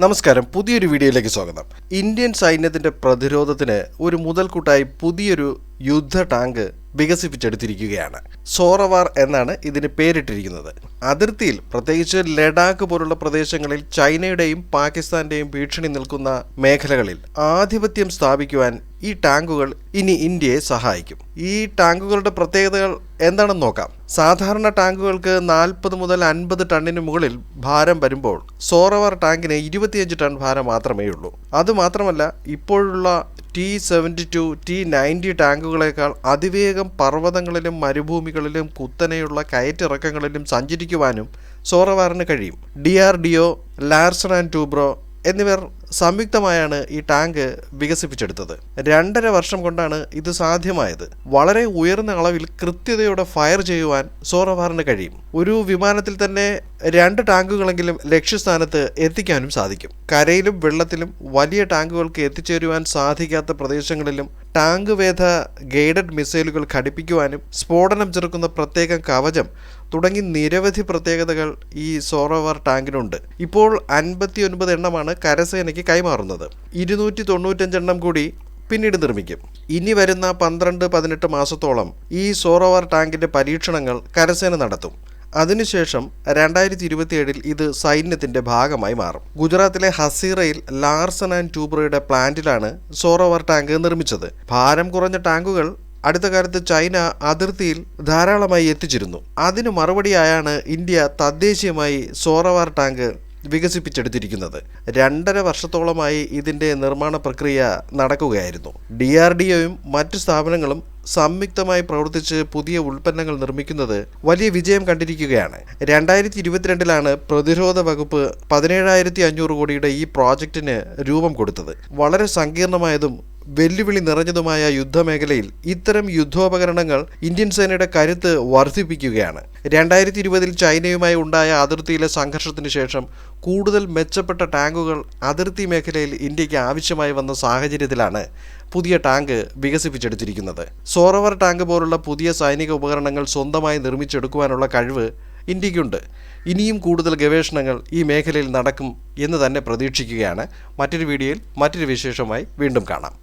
നമസ്കാരം. പുതിയൊരു വീഡിയോയിലേക്ക് സ്വാഗതം. ഇന്ത്യൻ സൈന്യത്തിന്റെ പ്രതിരോധത്തിന് ഒരു മുതൽക്കൂട്ടായി പുതിയൊരു യുദ്ധ ടാങ്ക് വികസിപ്പിച്ചെടുത്തിരിക്കുകയാണ്. സോറവാർ എന്നാണ് ഇതിന് പേരിട്ടിരിക്കുന്നത്. അതിർത്തിയിൽ പ്രത്യേകിച്ച് ലഡാക്ക് പോലുള്ള പ്രദേശങ്ങളിൽ ചൈനയുടെയും പാകിസ്ഥാന്റെയും ഭീഷണി നിൽക്കുന്ന മേഖലകളിൽ ആധിപത്യം സ്ഥാപിക്കുവാൻ ഈ ടാങ്കുകൾ ഇനി ഇന്ത്യയെ സഹായിക്കും. ഈ ടാങ്കുകളുടെ പ്രത്യേകതകൾ എന്താണെന്ന് നോക്കാം. സാധാരണ ടാങ്കുകൾക്ക് നാൽപ്പത് മുതൽ അൻപത് ടണ്ണിന് മുകളിൽ ഭാരം വരുമ്പോൾ സോറവാർ ടാങ്കിന് ഇരുപത്തിയഞ്ച് ടൺ ഭാരം മാത്രമേ ഉള്ളൂ അതുമാത്രമല്ല ഇപ്പോഴുള്ള T seventy two T ninety ടാങ്കുകളേക്കാൾ അതിവേഗം പർവതങ്ങളിലും മരുഭൂമികളിലും കുത്തനെയുള്ള കയറ്റിറക്കങ്ങളിലും സഞ്ചരിക്കുവാനും സോറവാറിന് കഴിയും. D R D O Larsen and Toubro എന്നിവർ സംയുക്തമായാണ് ഈ ടാങ്ക് വികസിപ്പിച്ചെടുത്തത്. രണ്ടര വർഷം കൊണ്ടാണ് ഇത് സാധ്യമായത്. വളരെ ഉയർന്ന അളവിൽ കൃത്യതയോടെ ഫയർ ചെയ്യുവാൻ സോറവാറിന് കഴിയും. ഒരു വിമാനത്തിൽ തന്നെ രണ്ട് ടാങ്കുകളെങ്കിലും ലക്ഷ്യസ്ഥാനത്ത് എത്തിക്കാനും സാധിക്കും. കരയിലും വെള്ളത്തിലും വലിയ ടാങ്കുകൾക്ക് എത്തിച്ചേരുവാൻ സാധിക്കാത്ത പ്രദേശങ്ങളിലും ടാങ്ക് വേധ ഗൈഡഡ് മിസൈലുകൾ ഘടിപ്പിക്കുവാനും സ്ഫോടനം ചെറുക്കുന്ന പ്രത്യേക കവചം തുടങ്ങി നിരവധി പ്രത്യേകതകൾ ഈ സോറോവർ ടാങ്കിനുണ്ട്. ഇപ്പോൾ അൻപത്തി ഒൻപത് എണ്ണമാണ് കരസേനയ്ക്ക് കൈമാറുന്നത്. ഇരുന്നൂറ്റി തൊണ്ണൂറ്റഞ്ചെണ്ണം കൂടി പിന്നീട് നിർമ്മിക്കും. ഇനി വരുന്ന പന്ത്രണ്ട് പതിനെട്ട് മാസത്തോളം ഈ സോറോവർ ടാങ്കിന്റെ പരീക്ഷണങ്ങൾ കരസേന നടത്തും. അതിനുശേഷം രണ്ടായിരത്തി ഇരുപത്തിയേഴിൽ ഇത് സൈന്യത്തിന്റെ ഭാഗമായി മാറും. ഗുജറാത്തിലെ ഹസീറയിൽ ലാർസൺ ആൻഡ് ട്യൂബ്രയുടെ പ്ലാന്റിലാണ് സോറോവർ ടാങ്ക് നിർമ്മിച്ചത്. ഭാരം കുറഞ്ഞ ടാങ്കുകൾ അടുത്ത കാലത്ത് ചൈന അതിർത്തിയിൽ ധാരാളമായി എത്തിച്ചിരുന്നു. അതിനു മറുപടിയായാണ് ഇന്ത്യ തദ്ദേശീയമായി സോറവർ ടാങ്ക് വികസിപ്പിച്ചെടുത്തിരിക്കുന്നത്. രണ്ടര വർഷത്തോളമായി ഇതിന്റെ നിർമ്മാണ പ്രക്രിയ നടക്കുകയായിരുന്നു. ഡി ആർ ഡി ഒയും മറ്റു സ്ഥാപനങ്ങളും സംയുക്തമായി പ്രവർത്തിച്ച് പുതിയ ഉൽപ്പന്നങ്ങൾ നിർമ്മിക്കുന്നത് വലിയ വിജയം കണ്ടിരിക്കുകയാണ്. രണ്ടായിരത്തി ഇരുപത്തിരണ്ടിലാണ് പ്രതിരോധ വകുപ്പ് പതിനേഴായിരത്തി അഞ്ഞൂറ് കോടിയുടെ ഈ പ്രോജക്റ്റിന് രൂപം കൊടുത്തത്. വളരെ സങ്കീർണമായതും വെല്ലുവിളി നിറഞ്ഞതുമായ യുദ്ധമേഖലയിൽ ഇത്തരം യുദ്ധോപകരണങ്ങൾ ഇന്ത്യൻ സേനയുടെ കരുത്ത് വർദ്ധിപ്പിക്കുകയാണ്. രണ്ടായിരത്തി ഇരുപതിൽ ചൈനയുമായി ഉണ്ടായ അതിർത്തിയിലെ സംഘർഷത്തിന് ശേഷം കൂടുതൽ മെച്ചപ്പെട്ട ടാങ്കുകൾ അതിർത്തി മേഖലയിൽ ഇന്ത്യയ്ക്ക് ആവശ്യമായി വന്ന സാഹചര്യത്തിലാണ് പുതിയ ടാങ്ക് വികസിപ്പിച്ചെടുത്തിരിക്കുന്നത്. സോറവർ ടാങ്ക് പോലുള്ള പുതിയ സൈനിക ഉപകരണങ്ങൾ സ്വന്തമായി നിർമ്മിച്ചെടുക്കുവാനുള്ള കഴിവ് ഇന്ത്യക്കുണ്ട് ഇനിയും കൂടുതൽ ഗവേഷണങ്ങൾ ഈ മേഖലയിൽ നടക്കും എന്ന് തന്നെ പ്രതീക്ഷിക്കുകയാണ്. മറ്റൊരു വീഡിയോയിൽ മറ്റൊരു വിശേഷമായി വീണ്ടും കാണാം.